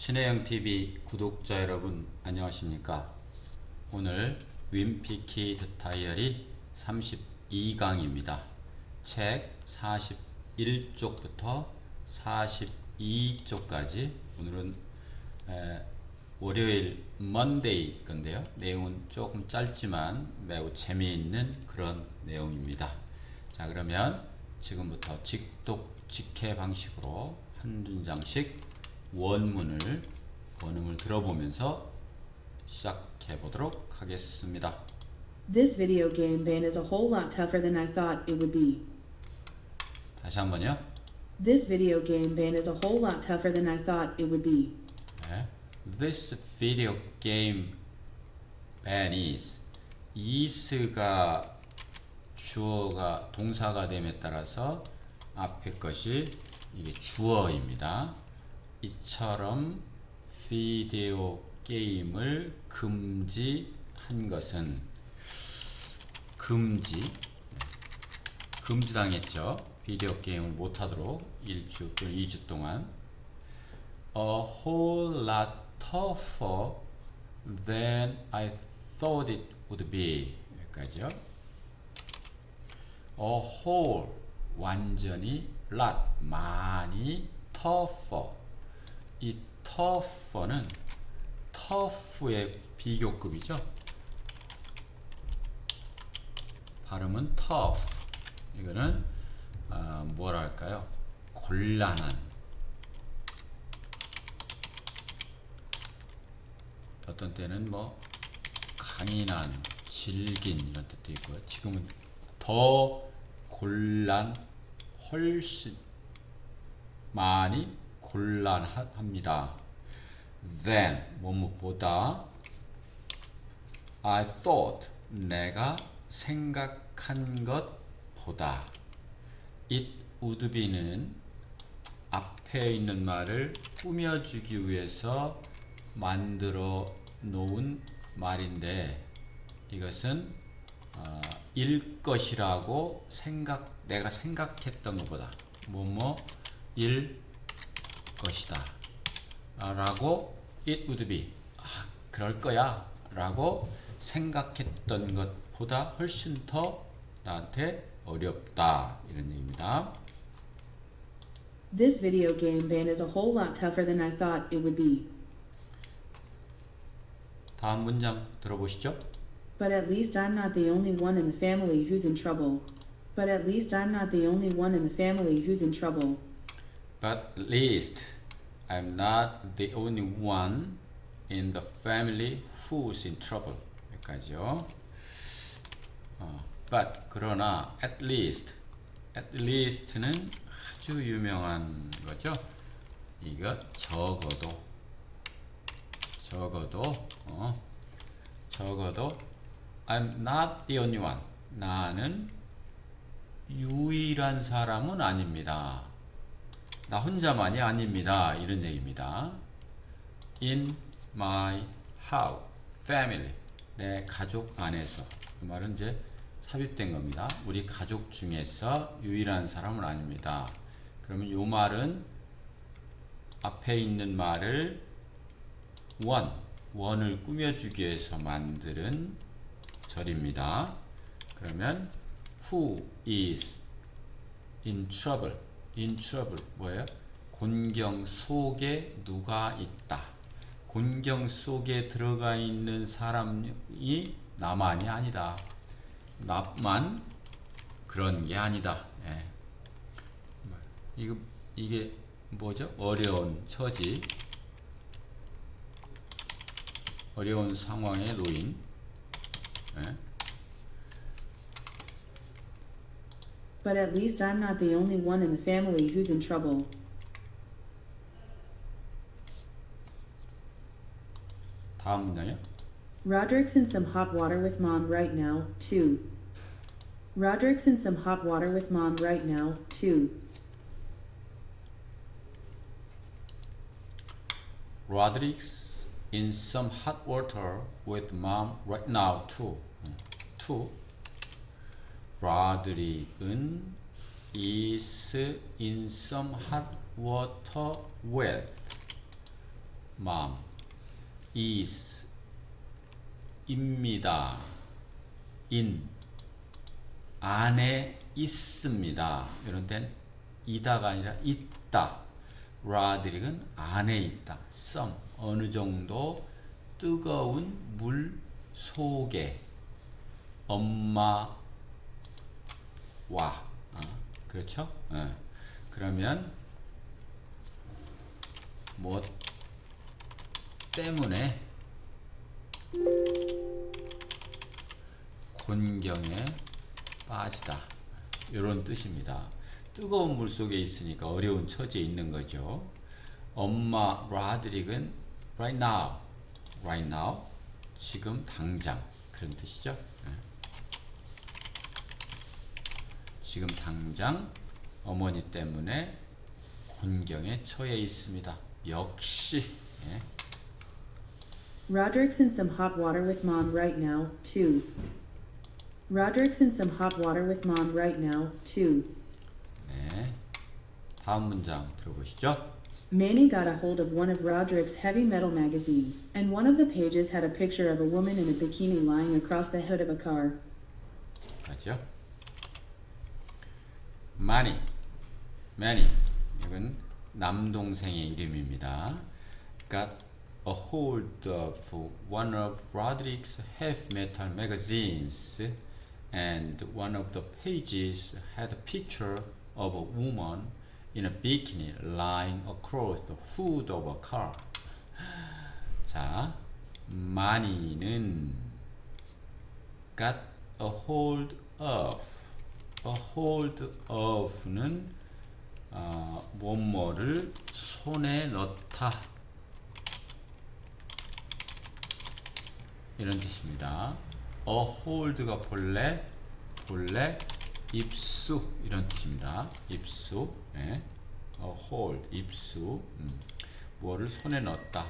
친해영 TV 구독자 여러분 안녕하십니까? 오늘 윈피키 드 다이어리 32강입니다. 책 41쪽부터 42쪽까지 오늘은 에, 월요일 먼데이 건데요. 내용은 조금 짧지만 매우 재미있는 그런 내용입니다. 자 그러면 지금부터 직독 직해 방식으로 한 문장씩 원문을 원음을 들어보면서 시작해 보도록 하겠습니다. This video game ban is a whole lot tougher than I thought it would be. 다시 한번요. This video game ban is a whole lot tougher than I thought it would be. 네. This video game ban is is가 주어가 동사가 됨에 따라서 앞에 것이 이게 주어입니다. 이처럼 비디오 게임을 금지한 것은 금지 금지당했죠. 비디오 게임을 못하도록 1주 또는 2주 동안 a whole lot tougher than I thought it would be 여기까지요. a whole 완전히 lot 많이 tougher 이 tougher는 tough의 비교급이죠. 발음은 tough 이거는 아, 뭐랄까요 곤란한 어떤 때는 뭐 강인한, 질긴 이런 뜻도 있고요. 지금은 더 곤란, 훨씬 많이 곤란합니다. Then 뭐뭐보다 I thought 내가 생각한 것보다 it would be는 앞에 있는 말을 꾸며주기 위해서 만들어 놓은 말인데 이것은 어, 일 것이라고 생각 내가 생각했던 것보다 뭐뭐 일 것이다 라고 it would be 아, 그럴 거야 라고 생각했던 것보다 훨씬 더 나한테 어렵다 이런 얘기입니다. This video game ban is a whole lot tougher than I thought it would be. 다음 문장 들어보시죠. But at least I'm not the only one in the family who's in trouble. But at least I'm not the only one in the family who's in trouble. But least I'm not the only one in the family who's in trouble. 여기까지요. 어, but 그러나 at least at least는 아주 유명한 거죠. 이거 적어도 적어도 어, 적어도 I'm not the only one. 나는 유일한 사람은 아닙니다. 나 혼자만이 아닙니다. 이런 얘기입니다. In my house, family. 내 가족 안에서. 그 말은 이제 삽입된 겁니다. 우리 가족 중에서 유일한 사람은 아닙니다. 그러면 이 말은 앞에 있는 말을 원, 원을 꾸며주기 위해서 만드는 절입니다. 그러면 who is in trouble? In trouble 뭐예요? 곤경 속에 누가 있다. 곤경 속에 들어가 있는 사람이 나만이 아니다. 나만 그런 게 아니다. 예. 이거 이게 뭐죠? 어려운 처지, 어려운 상황에 놓인. 예. But at least I'm not the only one in the family who's in trouble. 다음 문장이요. Roderick's in some hot water with mom right now, too. Roderick's in some hot water with mom right now, too. Roderick's in some hot water with mom right now too. 음, too. Roderick은 is in some hot water with mom is 입니다. in 안에 있습니다. 이런 때는 이다가 아니라 있다. 라드릭은 안에 있다. some 어느 정도 뜨거운 물 속에 엄마 와 어, 그렇죠? 어. 그러면 뭐 때문에 곤경에 빠지다 이런 뜻입니다. 뜨거운 물 속에 있으니까 어려운 처지에 있는 거죠. 엄마 라드릭은 right now, right now, 지금 당장 그런 뜻이죠. 지금 당장 어머니 때문에 곤경에 처해 있습니다. 역시 예. Roderick's in some hot water with mom right now, too. Roderick's in some hot water with mom right now, too. 네. 다음 문장 들어보시죠. Manny got a hold of one of Roderick's heavy metal magazines, and one of the pages had a picture of a woman in a bikini lying across the hood of a car. 맞죠? 많이, 많이 이건 남동생의 이름입니다. Got a hold of one of Roderick's heavy metal magazines, and one of the pages had a picture of a woman in a bikini lying across the hood of a car. 자, 많이는 got a hold of a hold of는 어, 뭐뭐를 손에 넣다 이런 뜻입니다. a hold가 본래 본래 입수 이런 뜻입니다. 입수 예. a hold 입수 음. 뭐를 손에 넣었다.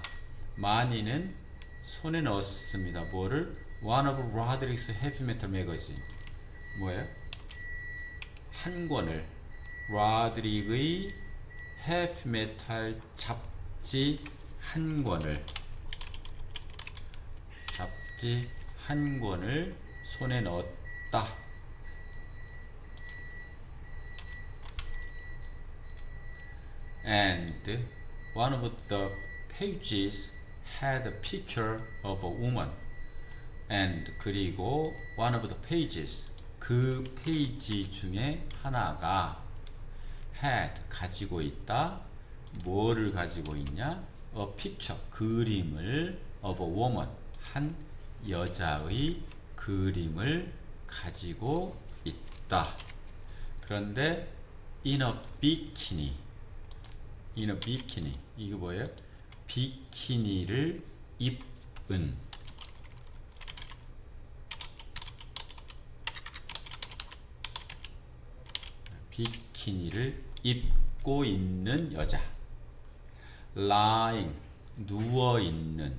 많이는 손에 넣었습니다. 뭐를 one of Roderick's heavy metal magazine 뭐예요? 한 권을 라드릭의 헤비 메탈 잡지 한 권을 잡지 한 권을 손에 넣었다. And one of the pages had a picture of a woman. and 그리고 one of the pages 그 페이지 중에 하나가 had 가지고 있다 뭐를 가지고 있냐? A picture 그림을 of a woman 한 여자의 그림을 가지고 있다. 그런데 in a bikini in a bikini 이게 뭐예요? 비키니를 입은 비키니를 입고 있는 여자. lying 누워 있는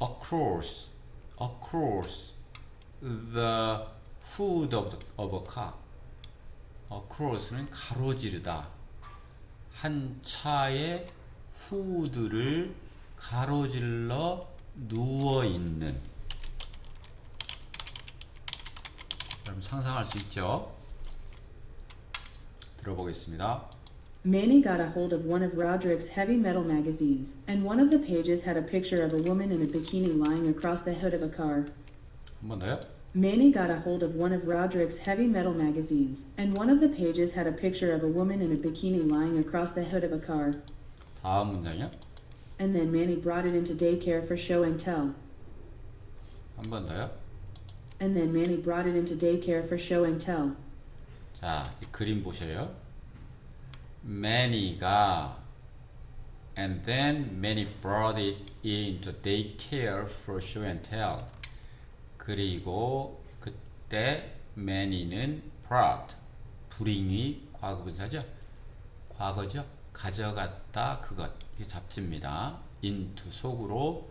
across across the hood of, the, of a car. across는 가로지르다. 한 차의 후드를 가로질러 누워 있는 여러분 상상할 수 있죠? 들어보겠습니다. Manny got a hold of one of Roderick's heavy metal magazines, and one of the pages had a picture of a woman in a bikini lying across the hood of a car. 한 번 더요. Manny got a hold of one of Roderick's heavy metal magazines, and one of the pages had a picture of a woman in a bikini lying across the hood of a car. 다음 문장이요. And then Manny brought it into daycare for show and tell. 한 번 더요. And then Manny brought it into daycare for show and tell. 자, 이 그림 보셔요. Manny가 and then Manny brought it into daycare for show and tell. 그리고 그때 Manny는 brought bring이 과거분사죠. 과거죠. 가져갔다 그것 이게 잡지입니다. into 속으로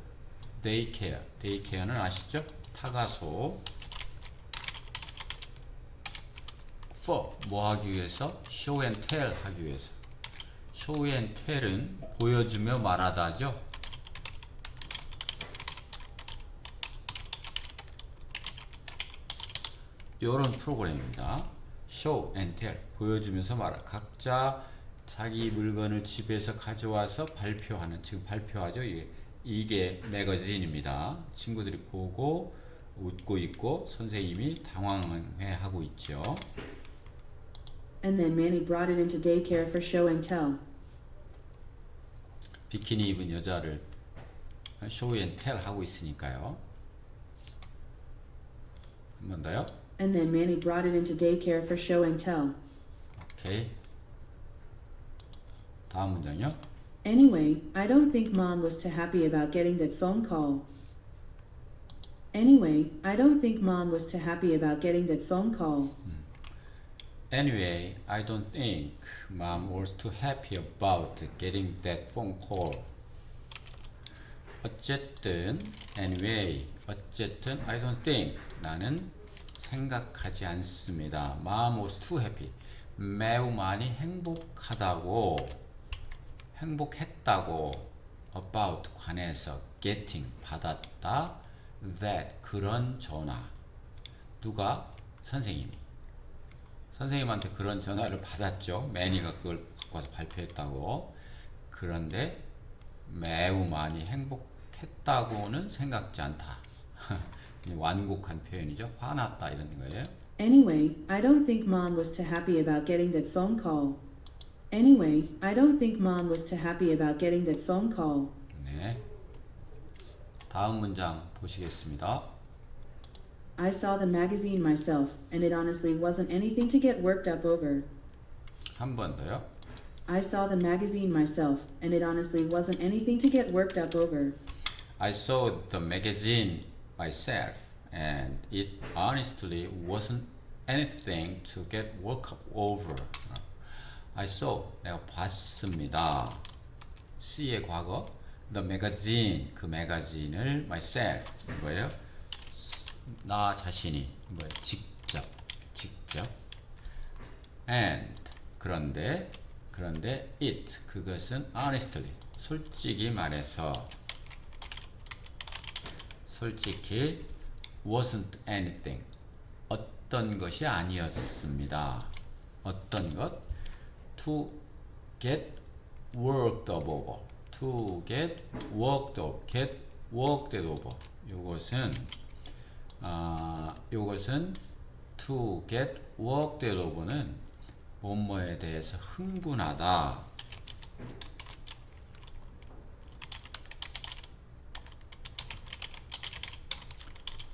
daycare daycare는 아시죠? 타가소 for 뭐 하기 위해서 show and tell 하기 위해서 show and tell은 보여주며 말하다죠. 이런 프로그램입니다. show and tell 보여주면서 말하. 각자 자기 물건을 집에서 가져와서 발표하는 지금 발표하죠. 이게 이게 매거진입니다. 친구들이 보고 웃고 있고 선생님이 당황해 하고 있죠. And then Manny brought it into daycare for show and tell. 비키니 입은 여자를 show and tell 하고 있으니까요. 한 번 더요. And then Manny brought it into daycare for show and tell. 오케이. 다음 문장요. Anyway, I don't think Mom was too happy about getting that phone call. Anyway, I don't think Mom was too happy about getting that phone call. Anyway, I don't think mom was too happy about getting that phone call. 어쨌든, anyway, 어쨌든, I don't think 나는 생각하지 않습니다. Mom was too happy. 매우 많이 행복하다고, 행복했다고, about 관해서 getting 받았다, that 그런 전화. 누가 선생님이. 선생님한테 그런 전화를 받았죠. 매니가 그걸 갖고 와서 발표했다고. 그런데 매우 많이 행복했다고는 생각지 않다. 완곡한 표현이죠. 화났다 이런 거예요. Anyway, I don't think Mom was too happy about getting that phone call. Anyway, I don't think Mom was too happy about getting that phone call. 네. 다음 문장 보시겠습니다. I saw the magazine myself, and it honestly wasn't anything to get worked up over. 한 번 더요. I saw the magazine myself, and it honestly wasn't anything to get worked up over. I saw the magazine myself and it honestly wasn't anything to get worked up over. I saw 내가 봤습니다. C의 과거 the magazine 그 매거진을 myself 뭐예요? 나 자신이 뭐예요? 직접 직접 and 그런데 그런데 it 그것은 honestly 솔직히 말해서 솔직히 wasn't anything 어떤 것이 아니었습니다. 어떤 것 to get worked over to get worked over get worked over 요것은 아 요것은 to get worked over는 뭐뭐에 대해서 흥분하다.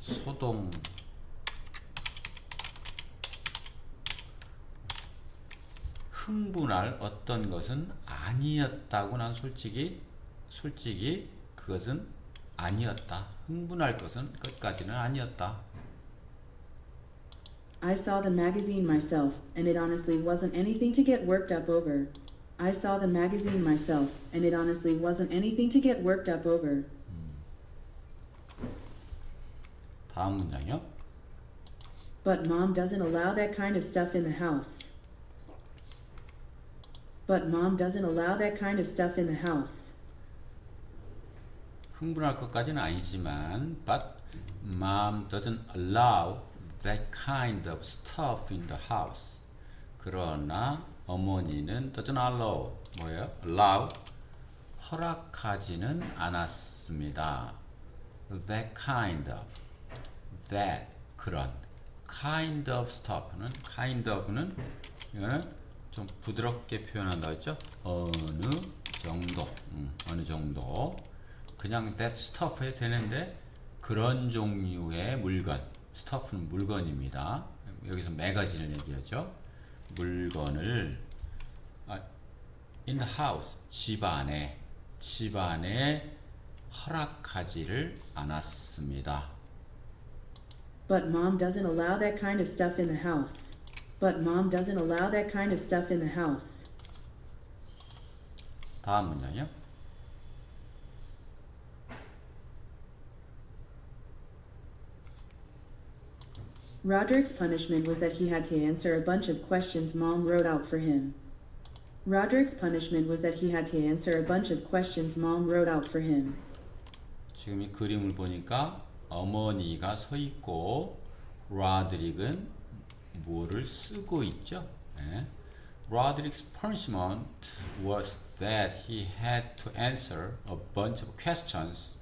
소동. 흥분할 어떤 것은 아니었다고 난 솔직히 솔직히 그것은 아니었다. 흥분할 것은 끝까지는 아니었다. I saw the magazine myself, and it honestly wasn't anything to get worked up over. I saw the magazine myself, and it honestly wasn't anything to get worked up over. 다음 문장이요. But mom doesn't allow that kind of stuff in the house. But mom doesn't allow that kind of stuff in the house. 흥분할 것까지는 아니지만 but mom doesn't allow that kind of stuff in the house. 그러나 어머니는 doesn't allow 뭐예요? allow 허락하지는 않았습니다. that kind of that 그런 kind of stuff는 kind of는 이거는 좀 부드럽게 표현한다 했죠? 어느 정도 음, 어느 정도 그냥 that stuff 해도 되는데 그런 종류의 물건 stuff는 물건입니다. 여기서 매거진을 얘기하죠. 물건을 아, in the house 집 안에 집 안에 허락하지를 않았습니다. But mom doesn't allow that kind of stuff in the house. But mom doesn't allow that kind of stuff in the house. 다음 문장이요. Roderick's punishment was that he had to answer a bunch of questions mom wrote out for him. Roderick's punishment was that he had to answer a bunch of questions mom wrote out for him. 지금 이 그림을 보니까 어머니가 서 있고 라드릭은 뭐를 쓰고 있죠? 예. Roderick's punishment was that he had to answer a bunch of questions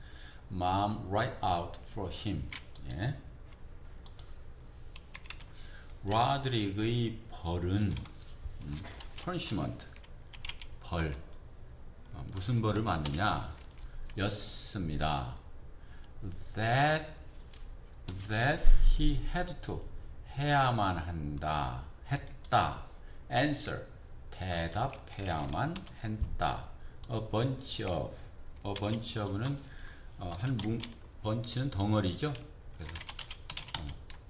mom write out for him. 예. 라드릭의 벌은 음, punishment 벌 어, 무슨 벌을 받느냐 였습니다. That that he had to 해야만 한다 했다 answer 대답해야만 했다 a bunch of a bunch of는 어, 한 뭉, bunch는 덩어리죠. 그래서 어,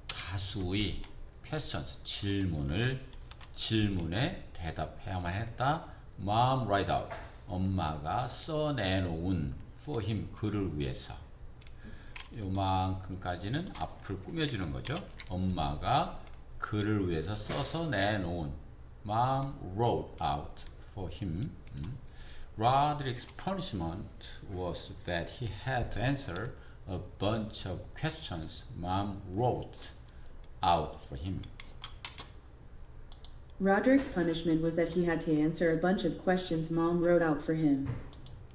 다수의 questions 질문을 질문에 대답해야만 했다. Mom write out 엄마가 써내놓은 for him 그를 위해서 요만큼까지는 앞을 꾸며주는 거죠. 엄마가 그를 위해서 써서 내놓은 Mom wrote out for him. 음. Roderick's punishment was that he had to answer a bunch of questions Mom wrote out for him. Roderick's punishment was that he had to answer a bunch of questions mom wrote out for him.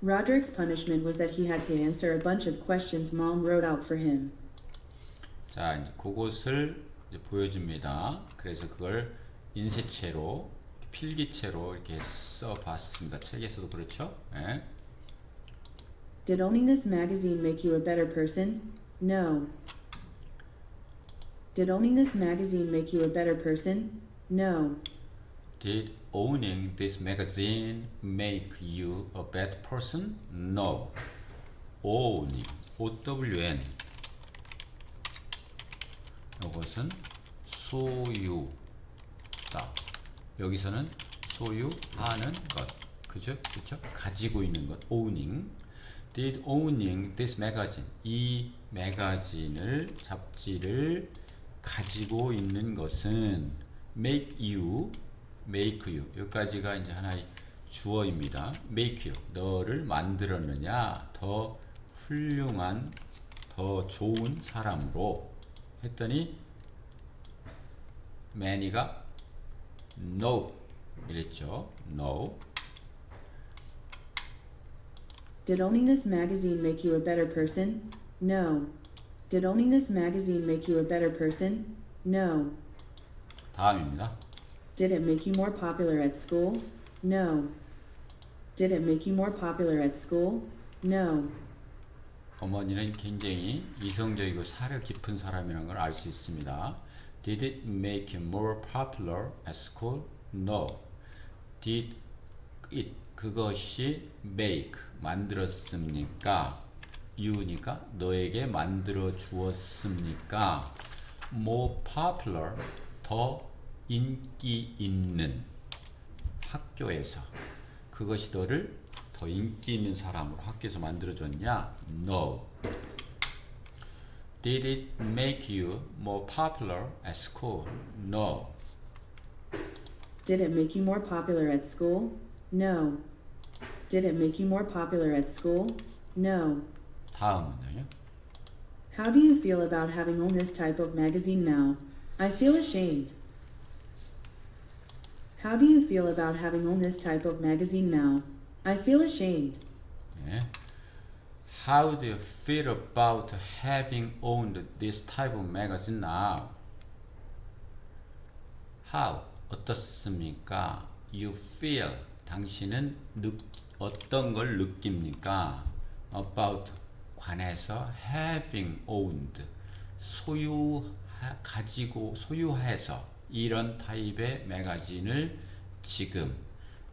Roderick's punishment was that he had to answer a bunch of questions mom wrote out for him. 자, 이제 그것을 이제 보여줍니다. 그래서 그걸 인쇄체로 필기체로 이렇게 써봤습니다. 책에서도 그렇죠. 예. Did owning this magazine make you a better person? No. Did owning this magazine make you a better person? No. Did owning this magazine make you a bad person? No. owning, O-W-N. 이것은 소유다. 여기서는 소유하는 것. 그죠? 그죠? 가지고 있는 것. owning. Did owning this magazine. 이 매거진을, 잡지를 가지고 있는 것은 make you, make you. 여기까지가 이제 하나의 주어입니다. make you. 너를 만들었느냐? 더 훌륭한, 더 좋은 사람으로 했더니 매니가 no 이랬죠. no. Did owning this magazine make you a better person? No. Did owning this magazine make you a better person? No. 다음입니다. Did it make you more popular at school? No. Did it make you more popular at school? No. 어머니는 굉장히 이성적이고 사려 깊은 사람이라는 걸 알 수 있습니다. Did it make you more popular at school? No. Did it 그것이 make 만들었습니까? You니까 너에게 만들어 주었습니까? more popular 더 인기 있는 학교에서 그것이 너를 더 인기 있는 사람으로 학교에서 만들어 줬냐? No. Did it make you more popular at school? No. Did it make you more popular at school? No. Did it make you more popular at school? No. 다음은요. How do you feel about having owned this type of magazine now? I feel ashamed. How do you feel about having owned this type of magazine now? I feel ashamed. 네. How do you feel about having owned this type of magazine now? How 어떻습니까? You feel 당신은 느, 어떤 걸 느낍니까? About 관해서 having owned 소유 가지고 소유해서 이런 타입의 매거진을 지금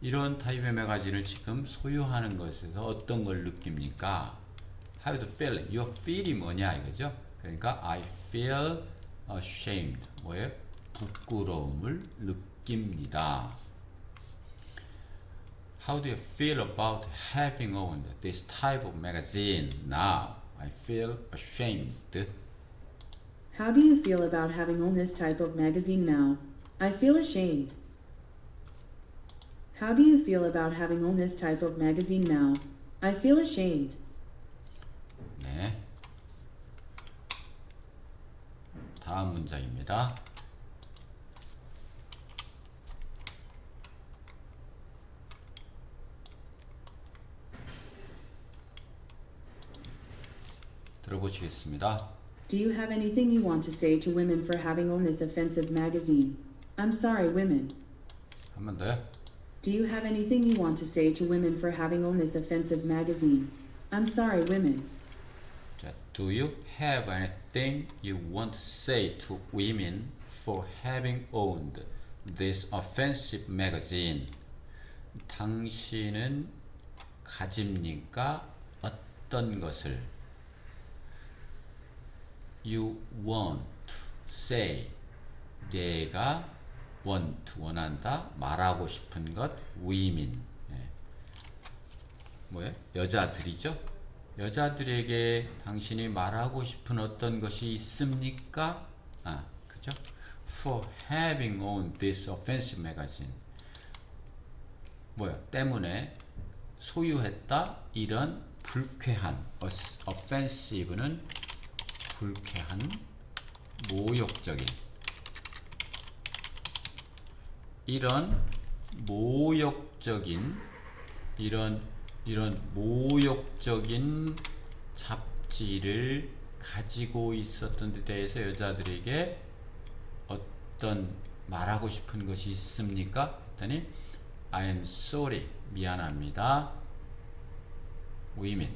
이런 타입의 매거진을 지금 소유하는 것에서 어떤 걸 느낍니까? How do feel? Your feel이 뭐냐 이거죠? 그러니까 I feel ashamed. 뭐예요? 부끄러움을 느낍니다. How do you feel about having owned this type of magazine now? I feel ashamed. How do you feel about having owned this type of magazine now? I feel ashamed. How do you feel about having owned this type of magazine now? I feel ashamed. 네. 다음 문장입니다. 들어보시겠습니다. Do you have anything you want to say to women for having owned this offensive magazine? I'm sorry, women. 한 번 더요. Do you have anything you want to say to women for having owned this offensive magazine? I'm sorry, women. 자, do you have anything you want to say to women for having owned this offensive magazine? 당신은 가집니까? 어떤 것을? You want say 내가 want 원한다 말하고 싶은 것 women 예. 뭐예요? 여자들이죠. 여자들에게 당신이 말하고 싶은 어떤 것이 있습니까? 아, 그죠? For having owned this offensive magazine. 뭐야? 때문에 소유했다 이런 불쾌한 offensive는 불쾌한 모욕적인 이런 모욕적인 이런 이런 모욕적인 잡지를 가지고 있었던 데 대해서 여자들에게 어떤 말하고 싶은 것이 있습니까? 했더니 I am sorry 미안합니다. women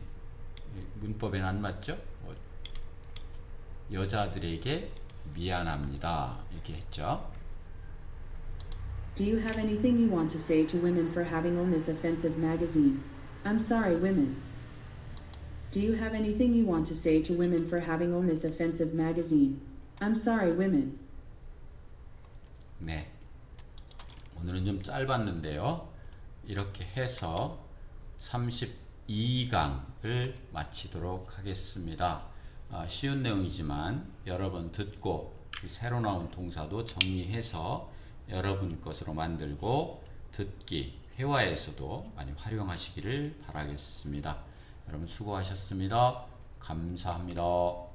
문법에는 안 맞죠? 어, 여자들에게 미안합니다 이렇게 했죠. Do you have anything you want to say to women for having owned this offensive magazine? I'm sorry, women. Do you have anything you want to say to women for having owned this offensive magazine? I'm sorry, women. 네. 오늘은 좀 짧았는데요. 이렇게 해서 32강을 마치도록 하겠습니다. 아, 쉬운 내용이지만 여러 번 듣고 이 새로 나온 동사도 정리해서 여러분 것으로 만들고 듣기, 회화에서도 많이 활용하시기를 바라겠습니다. 여러분 수고하셨습니다. 감사합니다.